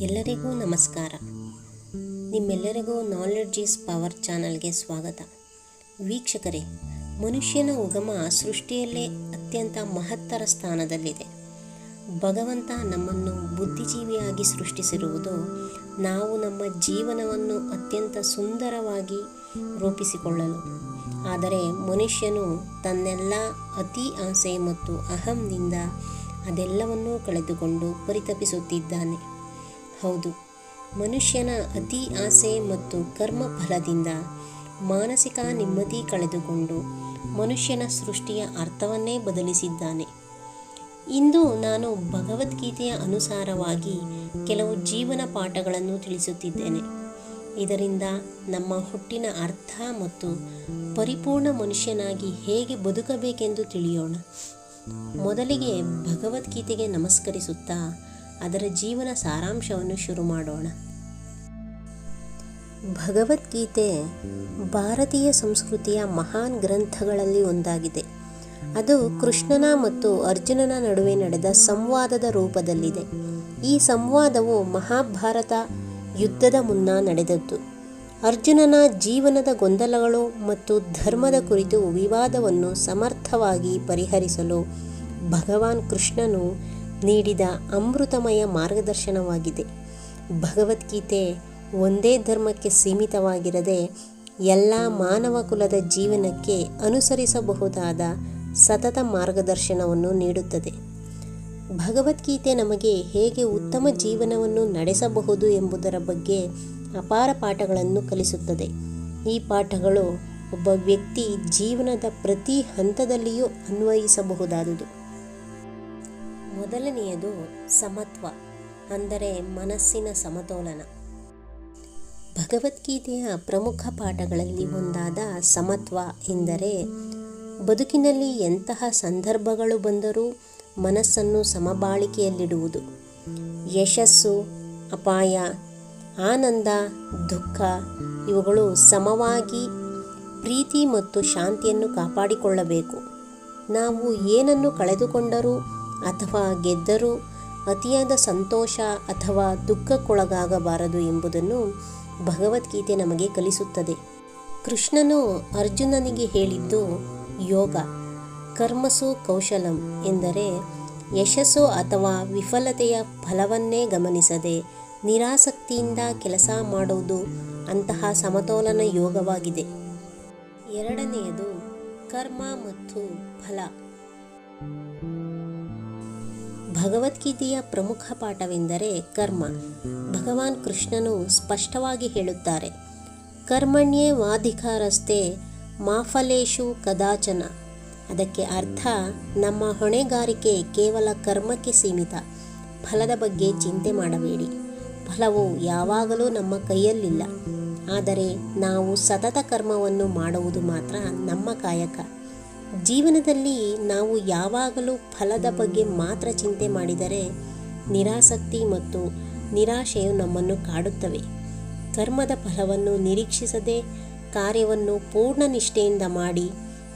ಎಲ್ಲರಿಗೂ ನಮಸ್ಕಾರ. ನಿಮ್ಮೆಲ್ಲರಿಗೂ ನಾಲೆಡ್ಜ್ ಈಸ್ ಪವರ್ ಚಾನಲ್ಗೆ ಸ್ವಾಗತ. ವೀಕ್ಷಕರೇ, ಮನುಷ್ಯನ ಉಗಮ ಸೃಷ್ಟಿಯಲ್ಲೇ ಅತ್ಯಂತ ಮಹತ್ತರ ಸ್ಥಾನದಲ್ಲಿದೆ. ಭಗವಂತ ನಮ್ಮನ್ನು ಬುದ್ಧಿಜೀವಿಯಾಗಿ ಸೃಷ್ಟಿಸಿರುವುದು ನಾವು ನಮ್ಮ ಜೀವನವನ್ನು ಅತ್ಯಂತ ಸುಂದರವಾಗಿ ರೂಪಿಸಿಕೊಳ್ಳಲು. ಆದರೆ ಮನುಷ್ಯನು ತನ್ನೆಲ್ಲ ಅತಿ ಆಸೆ ಮತ್ತು ಅಹಂನಿಂದ ಅದೆಲ್ಲವನ್ನೂ ಕಳೆದುಕೊಂಡು ಪರಿತಪಿಸುತ್ತಿದ್ದಾನೆ. ಹೌದು. ಮನುಷ್ಯನ ಅತಿ ಆಸೆ ಮತ್ತು ಕರ್ಮ ಫಲದಿಂದ ಮಾನಸಿಕ ನೆಮ್ಮದಿ ಕಳೆದುಕೊಂಡು ಮನುಷ್ಯನ ಸೃಷ್ಟಿಯ ಅರ್ಥವನ್ನೇ ಬದಲಿಸಿದ್ದಾನೆ. ಇಂದು ನಾನು ಭಗವದ್ಗೀತೆಯ ಅನುಸಾರವಾಗಿ ಕೆಲವು ಜೀವನ ಪಾಠಗಳನ್ನು ತಿಳಿಸುತ್ತಿದ್ದೇನೆ. ಇದರಿಂದ ನಮ್ಮ ಹುಟ್ಟಿನ ಅರ್ಥ ಮತ್ತು ಪರಿಪೂರ್ಣ ಮನುಷ್ಯನಾಗಿ ಹೇಗೆ ಬದುಕಬೇಕೆಂದು ತಿಳಿಯೋಣ. ಮೊದಲಿಗೆ ಭಗವದ್ಗೀತೆಗೆ ನಮಸ್ಕರಿಸುತ್ತಾ ಅದರ ಜೀವನ ಸಾರಾಂಶವನ್ನು ಶುರು ಮಾಡೋಣ. ಭಗವದ್ಗೀತೆ ಭಾರತೀಯ ಸಂಸ್ಕೃತಿಯ ಮಹಾನ್ ಗ್ರಂಥಗಳಲ್ಲಿ ಒಂದಾಗಿದೆ. ಅದು ಕೃಷ್ಣನ ಮತ್ತು ಅರ್ಜುನನ ನಡುವೆ ನಡೆದ ಸಂವಾದದ ರೂಪದಲ್ಲಿದೆ. ಈ ಸಂವಾದವು ಮಹಾಭಾರತ ಯುದ್ಧದ ಮುನ್ನ ನಡೆದದ್ದು. ಅರ್ಜುನನ ಜೀವನದ ಗೊಂದಲಗಳು ಮತ್ತು ಧರ್ಮದ ಕುರಿತು ವಿವಾದವನ್ನು ಸಮರ್ಥವಾಗಿ ಪರಿಹರಿಸಲು ಭಗವಾನ್ ಕೃಷ್ಣನು ನೀಡಿದ ಅಮೃತಮಯ ಮಾರ್ಗದರ್ಶನವಾಗಿದೆ. ಭಗವದ್ಗೀತೆ ಒಂದೇ ಧರ್ಮಕ್ಕೆ ಸೀಮಿತವಾಗಿರದೆ ಎಲ್ಲ ಮಾನವ ಕುಲದ ಜೀವನಕ್ಕೆ ಅನುಸರಿಸಬಹುದಾದ ಸತತ ಮಾರ್ಗದರ್ಶನವನ್ನು ನೀಡುತ್ತದೆ. ಭಗವದ್ಗೀತೆ ನಮಗೆ ಹೇಗೆ ಉತ್ತಮ ಜೀವನವನ್ನು ನಡೆಸಬಹುದು ಎಂಬುದರ ಬಗ್ಗೆ ಅಪಾರ ಪಾಠಗಳನ್ನು ಕಲಿಸುತ್ತದೆ. ಈ ಪಾಠಗಳು ಒಬ್ಬ ವ್ಯಕ್ತಿ ಜೀವನದ ಪ್ರತಿ ಹಂತದಲ್ಲಿಯೂ ಅನ್ವಯಿಸಬಹುದಾದುದು. ಮೊದಲನೆಯದು ಸಮತ್ವ, ಅಂದರೆ ಮನಸ್ಸಿನ ಸಮತೋಲನ. ಭಗವದ್ಗೀತೆಯ ಪ್ರಮುಖ ಪಾಠಗಳಲ್ಲಿ ಒಂದಾದ ಸಮತ್ವ ಎಂದರೆ, ಬದುಕಿನಲ್ಲಿ ಎಂತಹ ಸಂದರ್ಭಗಳು ಬಂದರೂ ಮನಸ್ಸನ್ನು ಸಮಬಾಳಿಕೆಯಲ್ಲಿಡುವುದು. ಯಶಸ್ಸು, ಅಪಾಯ, ಆನಂದ, ದುಃಖ, ಇವುಗಳು ಸಮವಾಗಿ ಪ್ರೀತಿ ಮತ್ತು ಶಾಂತಿಯನ್ನು ಕಾಪಾಡಿಕೊಳ್ಳಬೇಕು. ನಾವು ಏನನ್ನು ಕಳೆದುಕೊಂಡರೂ ಅಥವಾ ಗೆದ್ದರೂ ಅತಿಯಾದ ಸಂತೋಷ ಅಥವಾ ದುಃಖಕ್ಕೊಳಗಾಗಬಾರದು ಎಂಬುದನ್ನು ಭಗವದ್ಗೀತೆ ನಮಗೆ ಕಲಿಸುತ್ತದೆ. ಕೃಷ್ಣನು ಅರ್ಜುನನಿಗೆ ಹೇಳಿದ್ದು, ಯೋಗ, ಕರ್ಮಸು ಕೌಶಲಂ ಎಂದರೆ ಯಶಸ್ಸು ಅಥವಾ ವಿಫಲತೆಯ ಫಲವನ್ನೇ ಗಮನಿಸದೆ ನಿರಾಸಕ್ತಿಯಿಂದ ಕೆಲಸ ಮಾಡುವುದು ಅಂತಹ ಸಮತೋಲನ ಯೋಗವಾಗಿದೆ. ಎರಡನೆಯದು ಕರ್ಮ ಮತ್ತು ಫಲ. ಭಗವದ್ಗೀತೆಯ ಪ್ರಮುಖ ಪಾಠವೆಂದರೆ ಕರ್ಮ. ಭಗವಾನ್ ಕೃಷ್ಣನು ಸ್ಪಷ್ಟವಾಗಿ ಹೇಳುತ್ತಾರೆ, ಕರ್ಮಣ್ಯೇ ವಾಧಿಕಾರಸ್ಥೆ, ಮಾಫಲೇಶು ಕದಾಚನ. ಅದಕ್ಕೆ ಅರ್ಥ, ನಮ್ಮ ಹೊಣೆಗಾರಿಕೆ ಕೇವಲ ಕರ್ಮಕ್ಕೆ ಸೀಮಿತ. ಫಲದ ಬಗ್ಗೆ ಚಿಂತೆ ಮಾಡಬೇಡಿ. ಫಲವು ಯಾವಾಗಲೂ ನಮ್ಮ ಕೈಯಲ್ಲಿಲ್ಲ. ಆದರೆ ನಾವು ಸತತ ಕರ್ಮವನ್ನು ಮಾಡುವುದು ಮಾತ್ರ ನಮ್ಮ ಕಾಯಕ. ಜೀವನದಲ್ಲಿ ನಾವು ಯಾವಾಗಲೂ ಫಲದ ಬಗ್ಗೆ ಮಾತ್ರ ಚಿಂತೆ ಮಾಡಿದರೆ ನಿರಾಸಕ್ತಿ ಮತ್ತು ನಿರಾಶೆಯು ನಮ್ಮನ್ನು ಕಾಡುತ್ತವೆ. ಕರ್ಮದ ಫಲವನ್ನು ನಿರೀಕ್ಷಿಸದೆ ಕಾರ್ಯವನ್ನು ಪೂರ್ಣ ನಿಷ್ಠೆಯಿಂದ ಮಾಡಿ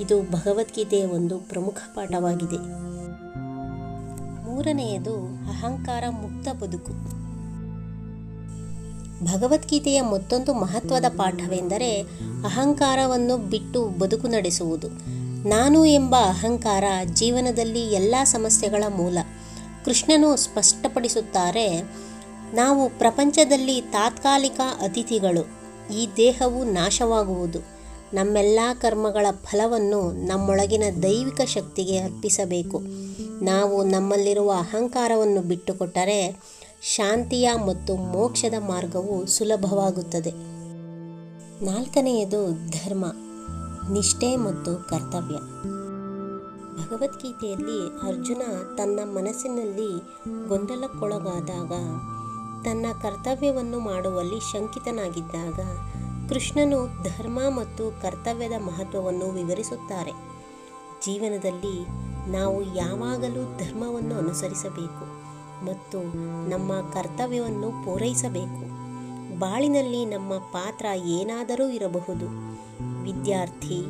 ಇದು ಭಗವದ್ಗೀತೆಯ ಒಂದು ಪ್ರಮುಖ ಪಾಠವಾಗಿದೆ. ಮೂರನೆಯದು ಅಹಂಕಾರ ಮುಕ್ತ ಬದುಕು. ಭಗವದ್ಗೀತೆಯ ಮತ್ತೊಂದು ಮಹತ್ವದ ಪಾಠವೆಂದರೆ ಅಹಂಕಾರವನ್ನು ಬಿಟ್ಟು ಬದುಕು ನಡೆಸುವುದು. ನಾನು ಎಂಬ ಅಹಂಕಾರ ಜೀವನದಲ್ಲಿ ಎಲ್ಲ ಸಮಸ್ಯೆಗಳ ಮೂಲ. ಕೃಷ್ಣನು ಸ್ಪಷ್ಟಪಡಿಸುತ್ತಾರೆ, ನಾವು ಪ್ರಪಂಚದಲ್ಲಿ ತಾತ್ಕಾಲಿಕ ಅತಿಥಿಗಳು. ಈ ದೇಹವು ನಾಶವಾಗುವುದು. ನಮ್ಮೆಲ್ಲ ಕರ್ಮಗಳ ಫಲವನ್ನು ನಮ್ಮೊಳಗಿನ ದೈವಿಕ ಶಕ್ತಿಗೆ ಅರ್ಪಿಸಬೇಕು. ನಾವು ನಮ್ಮಲ್ಲಿರುವ ಅಹಂಕಾರವನ್ನು ಬಿಟ್ಟುಕೊಟ್ಟರೆ ಶಾಂತಿಯ ಮತ್ತು ಮೋಕ್ಷದ ಮಾರ್ಗವು ಸುಲಭವಾಗುತ್ತದೆ. ನಾಲ್ಕನೆಯದು ಧರ್ಮ. ನಿಷ್ಠೆ ಮತ್ತು ಕರ್ತವ್ಯ. ಭಗವದ್ಗೀತೆಯಲ್ಲಿ ಅರ್ಜುನ ತನ್ನ ಮನಸ್ಸಿನಲ್ಲಿ ಗೊಂದಲಕ್ಕೊಳಗಾದಾಗ, ತನ್ನ ಕರ್ತವ್ಯವನ್ನು ಮಾಡುವಲ್ಲಿ ಶಂಕಿತನಾಗಿದ್ದಾಗ, ಕೃಷ್ಣನು ಧರ್ಮ ಮತ್ತು ಕರ್ತವ್ಯದ ಮಹತ್ವವನ್ನು ವಿವರಿಸುತ್ತಾರೆ. ಜೀವನದಲ್ಲಿ ನಾವು ಯಾವಾಗಲೂ ಧರ್ಮವನ್ನು ಅನುಸರಿಸಬೇಕು ಮತ್ತು ನಮ್ಮ ಕರ್ತವ್ಯವನ್ನು ಪೂರೈಸಬೇಕು. ಬಾಳಿನಲ್ಲಿ ನಮ್ಮ ಪಾತ್ರ ಏನಾದರೂ ಇರಬಹುದು. ವಿದ್ಯಾರ್ಥಿ,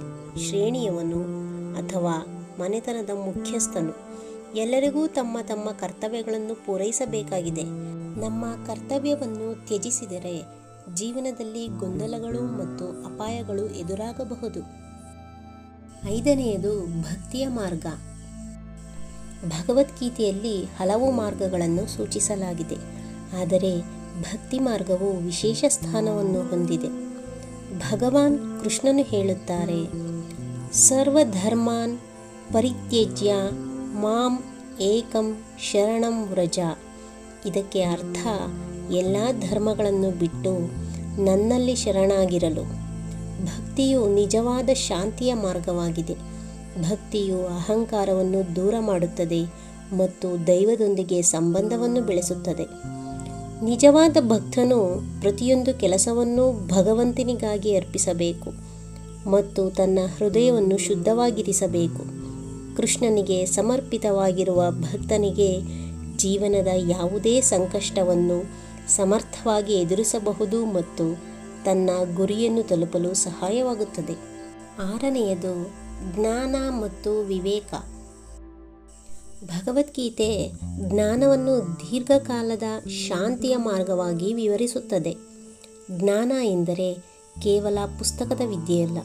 ಶ್ರೇಣಿಯವನು ಅಥವಾ ಮನೆತನದ ಮುಖ್ಯಸ್ಥನು. ಎಲ್ಲರಿಗೂ ತಮ್ಮ ತಮ್ಮ ಕರ್ತವ್ಯಗಳನ್ನು ಪೂರೈಸಬೇಕಾಗಿದೆ. ನಮ್ಮ ಕರ್ತವ್ಯವನ್ನು ತ್ಯಜಿಸಿದರೆ ಜೀವನದಲ್ಲಿ ಗೊಂದಲಗಳು ಮತ್ತು ಅಪಾಯಗಳು ಎದುರಾಗಬಹುದು. ಐದನೆಯದು ಭಕ್ತಿಯ ಮಾರ್ಗ. ಭಗವದ್ಗೀತೆಯಲ್ಲಿ ಹಲವು ಮಾರ್ಗಗಳನ್ನು ಸೂಚಿಸಲಾಗಿದೆ. ಆದರೆ ಭಕ್ತಿ ಮಾರ್ಗವು ವಿಶೇಷ ಸ್ಥಾನವನ್ನು ಹೊಂದಿದೆ. ಭಗವಾನ್ ಕೃಷ್ಣನು ಹೇಳುತ್ತಾರೆ, ಸರ್ವಧರ್ಮಾನ್ ಪರಿತ್ಯಜ್ಯ ಮಾಂ ಏಕಂ ಶರಣಂ ವ್ರಜ. ಇದಕ್ಕೆ ಅರ್ಥ, ಎಲ್ಲ ಧರ್ಮಗಳನ್ನು ಬಿಟ್ಟು ನನ್ನಲ್ಲಿ ಶರಣಾಗಿರಲು. ಭಕ್ತಿಯು ನಿಜವಾದ ಶಾಂತಿಯ ಮಾರ್ಗವಾಗಿದೆ. ಭಕ್ತಿಯು ಅಹಂಕಾರವನ್ನು ದೂರ ಮಾಡುತ್ತದೆ ಮತ್ತು ದೈವದೊಂದಿಗೆ ಸಂಬಂಧವನ್ನು ಬೆಳೆಸುತ್ತದೆ. ನಿಜವಾದ ಭಕ್ತನು ಪ್ರತಿಯೊಂದು ಕೆಲಸವನ್ನು ಭಗವಂತನಿಗಾಗಿ ಅರ್ಪಿಸಬೇಕು ಮತ್ತು ತನ್ನ ಹೃದಯವನ್ನು ಶುದ್ಧವಾಗಿರಿಸಬೇಕು. ಕೃಷ್ಣನಿಗೆ ಸಮರ್ಪಿತವಾಗಿರುವ ಭಕ್ತನಿಗೆ ಜೀವನದ ಯಾವುದೇ ಸಂಕಷ್ಟವನ್ನು ಸಮರ್ಥವಾಗಿ ಎದುರಿಸಬಹುದು ಮತ್ತು ತನ್ನ ಗುರಿಯನ್ನು ತಲುಪಲು ಸಹಾಯವಾಗುತ್ತದೆ. ಆರನೆಯದು ಜ್ಞಾನ ಮತ್ತು ವಿವೇಕ. ಭಗವದ್ಗೀತೆ ಜ್ಞಾನವನ್ನು ದೀರ್ಘಕಾಲದ ಶಾಂತಿಯ ಮಾರ್ಗವಾಗಿ ವಿವರಿಸುತ್ತದೆ. ಜ್ಞಾನ ಎಂದರೆ ಕೇವಲ ಪುಸ್ತಕದ ವಿದ್ಯೆಯಲ್ಲ,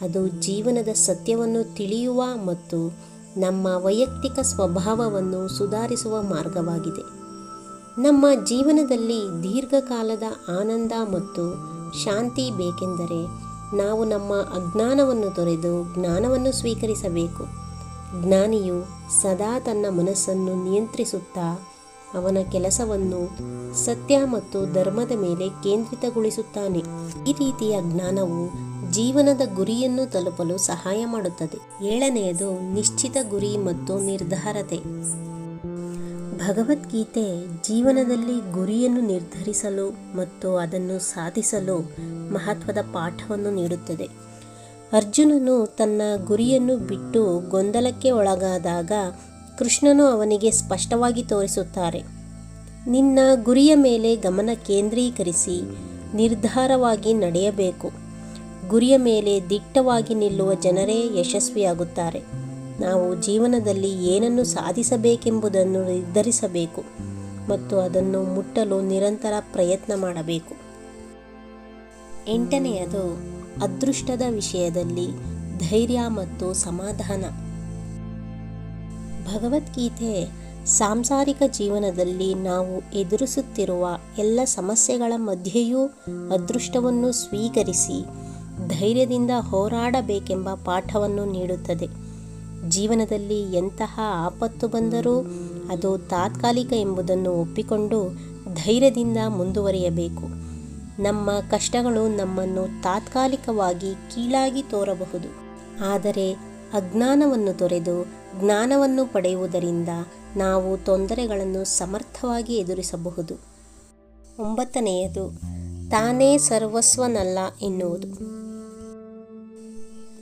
ಅದು ಜೀವನದ ಸತ್ಯವನ್ನು ತಿಳಿಯುವ ಮತ್ತು ನಮ್ಮ ವೈಯಕ್ತಿಕ ಸ್ವಭಾವವನ್ನು ಸುಧಾರಿಸುವ ಮಾರ್ಗವಾಗಿದೆ. ನಮ್ಮ ಜೀವನದಲ್ಲಿ ದೀರ್ಘಕಾಲದ ಆನಂದ ಮತ್ತು ಶಾಂತಿ ಬೇಕೆಂದರೆ ನಾವು ನಮ್ಮ ಅಜ್ಞಾನವನ್ನು ತೊರೆದು ಜ್ಞಾನವನ್ನು ಸ್ವೀಕರಿಸಬೇಕು. ಜ್ಞಾನಿಯು ಸದಾ ತನ್ನ ಮನಸ್ಸನ್ನು ನಿಯಂತ್ರಿಸುತ್ತಾ ಅವನ ಕೆಲಸವನ್ನು ಸತ್ಯ ಮತ್ತು ಧರ್ಮದ ಮೇಲೆ ಕೇಂದ್ರಿತಗೊಳಿಸುತ್ತಾನೆ. ಈ ರೀತಿಯ ಜ್ಞಾನವು ಜೀವನದ ಗುರಿಯನ್ನು ತಲುಪಲು ಸಹಾಯ ಮಾಡುತ್ತದೆ. ಏಳನೆಯದು, ನಿಶ್ಚಿತ ಗುರಿ ಮತ್ತು ನಿರ್ಧಾರತೆ. ಭಗವದ್ಗೀತೆ ಜೀವನದಲ್ಲಿ ಗುರಿಯನ್ನು ನಿರ್ಧರಿಸಲು ಮತ್ತು ಅದನ್ನು ಸಾಧಿಸಲು ಮಹತ್ವದ ಪಾಠವನ್ನು ನೀಡುತ್ತದೆ. ಅರ್ಜುನನು ತನ್ನ ಗುರಿಯನ್ನು ಬಿಟ್ಟು ಗೊಂದಲಕ್ಕೆ ಒಳಗಾದಾಗ ಕೃಷ್ಣನು ಅವನಿಗೆ ಸ್ಪಷ್ಟವಾಗಿ ತೋರಿಸುತ್ತಾರೆ, ನಿನ್ನ ಗುರಿಯ ಮೇಲೆ ಗಮನ ಕೇಂದ್ರೀಕರಿಸಿ ನಿರ್ಧಾರವಾಗಿ ನಡೆಯಬೇಕು. ಗುರಿಯ ಮೇಲೆ ದಿಟ್ಟವಾಗಿ ನಿಲ್ಲುವ ಜನರೇ ಯಶಸ್ವಿಯಾಗುತ್ತಾರೆ. ನಾವು ಜೀವನದಲ್ಲಿ ಏನನ್ನು ಸಾಧಿಸಬೇಕೆಂಬುದನ್ನು ನಿರ್ಧರಿಸಬೇಕು ಮತ್ತು ಅದನ್ನು ಮುಟ್ಟಲು ನಿರಂತರ ಪ್ರಯತ್ನ ಮಾಡಬೇಕು. ಎಂಟನೆಯದು ಅದೃಷ್ಟದ ವಿಷಯದಲ್ಲಿ ಧೈರ್ಯ ಮತ್ತು ಸಮಾಧಾನ. ಭಗವದ್ಗೀತೆ, ಸಾಂಸಾರಿಕ ಜೀವನದಲ್ಲಿ ನಾವು ಎದುರಿಸುತ್ತಿರುವ ಎಲ್ಲ ಸಮಸ್ಯೆಗಳ ಮಧ್ಯೆಯೂ ಅದೃಷ್ಟವನ್ನು ಸ್ವೀಕರಿಸಿ ಧೈರ್ಯದಿಂದ ಹೋರಾಡಬೇಕೆಂಬ ಪಾಠವನ್ನು ನೀಡುತ್ತದೆ. ಜೀವನದಲ್ಲಿ ಎಂತಹ ಆಪತ್ತು ಬಂದರೂ ಅದು ತಾತ್ಕಾಲಿಕ ಎಂಬುದನ್ನು ಒಪ್ಪಿಕೊಂಡು ಧೈರ್ಯದಿಂದ ಮುಂದುವರಿಯಬೇಕು. ನಮ್ಮ ಕಷ್ಟಗಳು ನಮ್ಮನ್ನು ತಾತ್ಕಾಲಿಕವಾಗಿ ಕೀಳಾಗಿ ತೋರಬಹುದು. ಆದರೆ ಅಜ್ಞಾನವನ್ನು ತೊರೆದು ಜ್ಞಾನವನ್ನು ಪಡೆಯುವುದರಿಂದ ನಾವು ತೊಂದರೆಗಳನ್ನು ಸಮರ್ಥವಾಗಿ ಎದುರಿಸಬಹುದು. ಒಂಬತ್ತನೆಯದು, ತಾನೇ ಸರ್ವಸ್ವನಲ್ಲ ಎನ್ನುವುದು.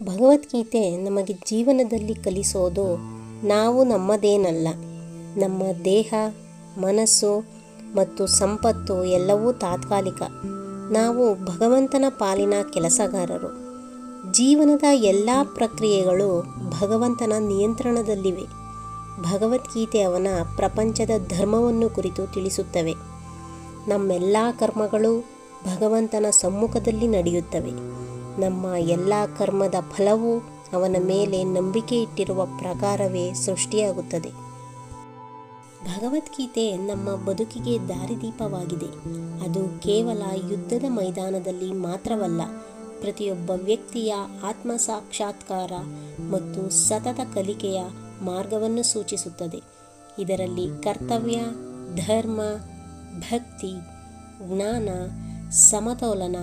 ಭಗವದ್ಗೀತೆ ನಮಗೆ ಜೀವನದಲ್ಲಿ ಕಲಿಸೋದು ನಾವು ನಮ್ಮದೇನಲ್ಲ. ನಮ್ಮ ದೇಹ, ಮನಸ್ಸು ಮತ್ತು ಸಂಪತ್ತು ಎಲ್ಲವೂ ತಾತ್ಕಾಲಿಕ. ನಾವು ಭಗವಂತನ ಪಾಲಿನ ಕೆಲಸಗಾರರು. ಜೀವನದ ಎಲ್ಲ ಪ್ರಕ್ರಿಯೆಗಳು ಭಗವಂತನ ನಿಯಂತ್ರಣದಲ್ಲಿವೆ. ಭಗವದ್ಗೀತೆ ಅವನ ಪ್ರಪಂಚದ ಧರ್ಮವನ್ನು ಕುರಿತು ತಿಳಿಸುತ್ತವೆ. ನಮ್ಮೆಲ್ಲ ಕರ್ಮಗಳು ಭಗವಂತನ ಸಮ್ಮುಖದಲ್ಲಿ ನಡೆಯುತ್ತವೆ. ನಮ್ಮ ಎಲ್ಲ ಕರ್ಮದ ಫಲವು ಅವನ ಮೇಲೆ ನಂಬಿಕೆ ಇಟ್ಟಿರುವ ಪ್ರಕಾರವೇ ಸೃಷ್ಟಿಯಾಗುತ್ತದೆ. ಭಗವದ್ಗೀತೆ ನಮ್ಮ ಬದುಕಿಗೆ ದಾರಿದೀಪವಾಗಿದೆ. ಅದು ಕೇವಲ ಯುದ್ಧದ ಮೈದಾನದಲ್ಲಿ ಮಾತ್ರವಲ್ಲ, ಪ್ರತಿಯೊಬ್ಬ ವ್ಯಕ್ತಿಯ ಆತ್ಮ ಸಾಕ್ಷಾತ್ಕಾರ ಮತ್ತು ಸತತ ಕಲಿಕೆಯ ಮಾರ್ಗವನ್ನು ಸೂಚಿಸುತ್ತದೆ. ಇದರಲ್ಲಿ ಕರ್ತವ್ಯ, ಧರ್ಮ, ಭಕ್ತಿ, ಜ್ಞಾನ, ಸಮತೋಲನ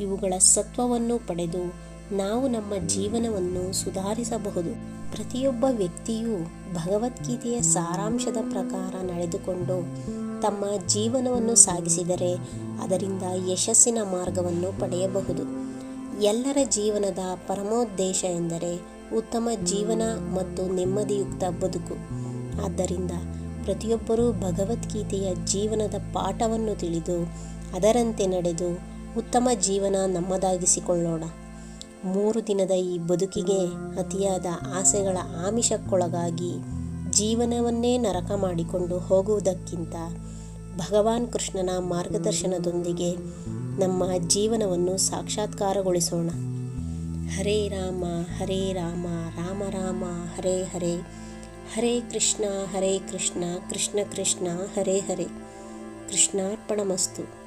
ಇವುಗಳ ಸತ್ವವನ್ನು ಪಡೆದು ನಾವು ನಮ್ಮ ಜೀವನವನ್ನು ಸುಧಾರಿಸಬಹುದು. ಪ್ರತಿಯೊಬ್ಬ ವ್ಯಕ್ತಿಯು ಭಗವದ್ಗೀತೆಯ ಸಾರಾಂಶದ ಪ್ರಕಾರ ನಡೆದುಕೊಂಡು ತಮ್ಮ ಜೀವನವನ್ನು ಸಾಗಿಸಿದರೆ ಅದರಿಂದ ಯಶಸ್ಸಿನ ಮಾರ್ಗವನ್ನು ಪಡೆಯಬಹುದು. ಎಲ್ಲರ ಜೀವನದ ಪರಮೋದ್ದೇಶ ಎಂದರೆ ಉತ್ತಮ ಜೀವನ ಮತ್ತು ನೆಮ್ಮದಿಯುಕ್ತ ಬದುಕು. ಆದ್ದರಿಂದ ಪ್ರತಿಯೊಬ್ಬರೂ ಭಗವದ್ಗೀತೆಯ ಜೀವನದ ಪಾಠವನ್ನು ತಿಳಿದು ಅದರಂತೆ ನಡೆದು ಉತ್ತಮ ಜೀವನ ನಮ್ಮದಾಗಿಸಿಕೊಳ್ಳೋಣ. ಮೂರು ದಿನದ ಈ ಬದುಕಿಗೆ ಅತಿಯಾದ ಆಸೆಗಳ ಆಮಿಷಕ್ಕೊಳಗಾಗಿ ಜೀವನವನ್ನೇ ನರಕ ಮಾಡಿಕೊಂಡು ಹೋಗುವುದಕ್ಕಿಂತ ಭಗವಾನ್ ಕೃಷ್ಣನ ಮಾರ್ಗದರ್ಶನದೊಂದಿಗೆ ನಮ್ಮ ಜೀವನವನ್ನು ಸಾಕ್ಷಾತ್ಕಾರಗೊಳಿಸೋಣ. ಹರೇ ರಾಮ ಹರೇ ರಾಮ ರಾಮ ರಾಮ, ಹರೇ ಹರೇ. ಹರೇ ಕೃಷ್ಣ ಹರೇ ಕೃಷ್ಣ ಕೃಷ್ಣ ಕೃಷ್ಣ, ಹರೇ ಹರೇ. ಕೃಷ್ಣಾರ್ಪಣಮಸ್ತು.